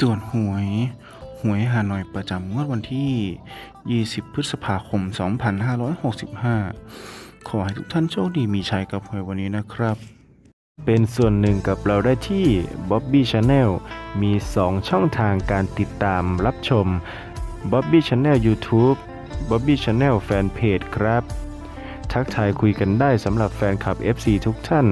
ตรวจหวย หวยฮานอยประจำงวดวันที่ 20 พฤษภาคม 2565 ขอให้ทุกท่านโชคดีมีชัยกับหวยวันนี้นะครับ เป็นส่วนหนึ่งกับเราได้ที่ Bobby Channel มี 2 ช่องทางการติดตามรับชม Bobby Channel YouTube Bobby Channel Fanpage ครับ ทักทายคุยกันได้สำหรับแฟนคลับ FC ทุกท่าน